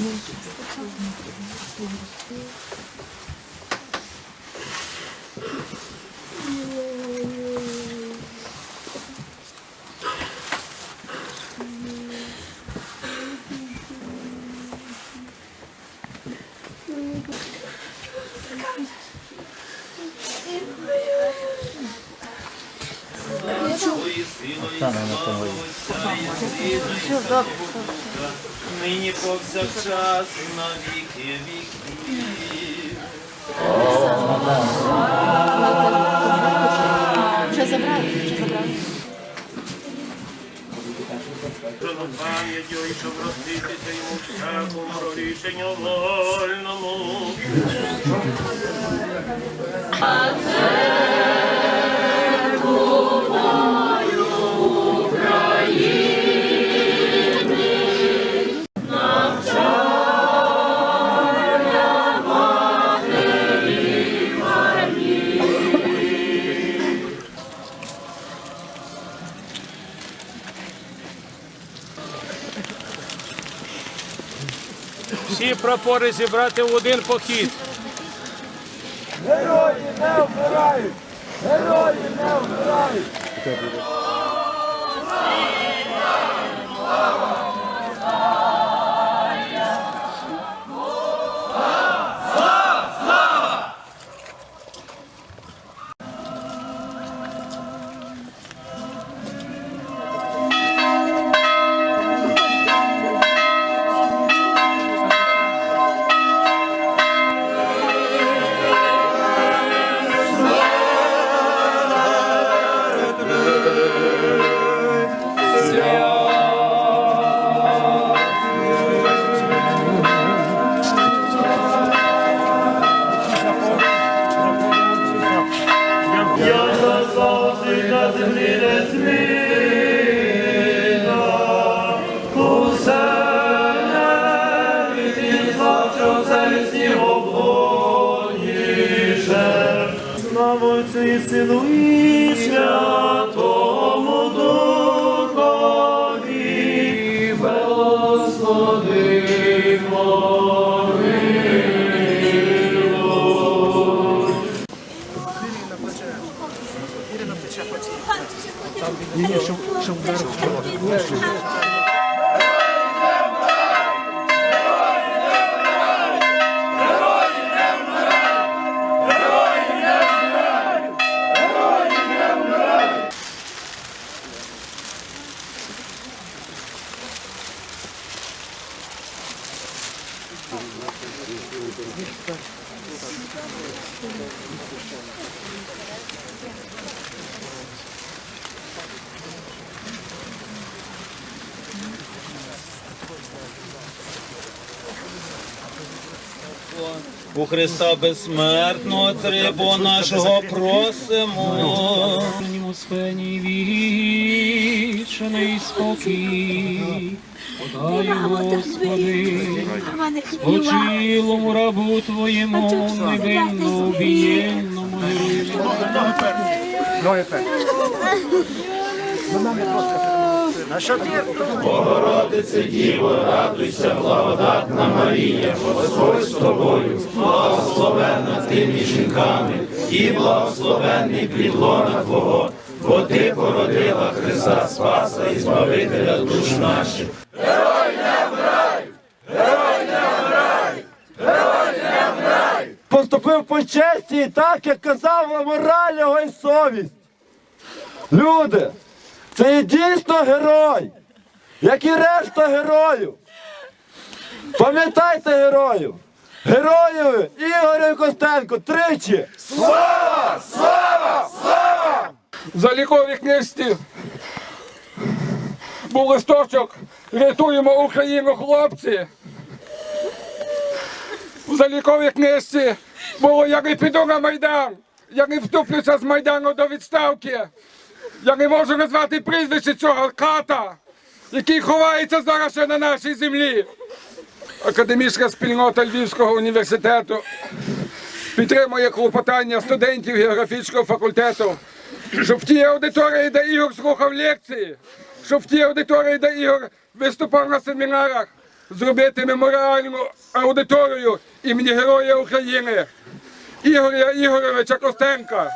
Thank you. Нині повсякчас і на віки віків. Вже забрали, вже забрали. Пам'ять і щоб розтитися йому всякому рішенню вольному. Всі прапори зібрати в один похід. Я Слава Отцю і Сину і Святому У Христа безсмертного трибо нашого просимо. Спені вічний спокій, подай, Господи, спочилому рабу Твоєму невинно убієнному Богородице Діво, радуйся, благодатна Марія, Господь з тобою, благословенна ти між жінками, і благословенний плідлона Твого, бо ти породила Христа Спаса і Збавителя душ наших. По честі і так, як казав мораль його і совість. Люди, це є дійсно герой, як і решта героїв. Пам'ятайте героїв! Героїв Ігорю Костенко тричі! Слава! Слава! Слава! В заліковій книжці був листочок Рятуємо Україну, хлопці. В заліковій книжці було як не піду на Майдан, як не вступлюся з Майдану до відставки. Я не можу назвати прізвище цього ката, який ховається зараз ще на нашій землі. Академічна спільнота Львівського університету підтримує клопотання студентів географічного факультету, щоб в тій аудиторії, де Ігор слухав лекції, щоб в тій аудиторії, де Ігор виступав на семінарах, зробити меморіальну аудиторію імені Героя України Ігоря Ігоровича Костенка.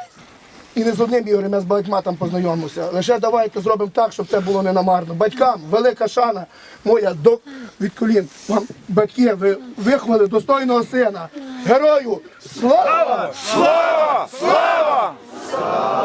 І не з одним Ігорем, я з багатьма там познайомився. Лише давайте зробимо так, щоб це було не намарно. Батькам велика шана моя до від колін. Вам батьки, ви виховали достойного сина. Герою слава! Слава! Слава! Слава!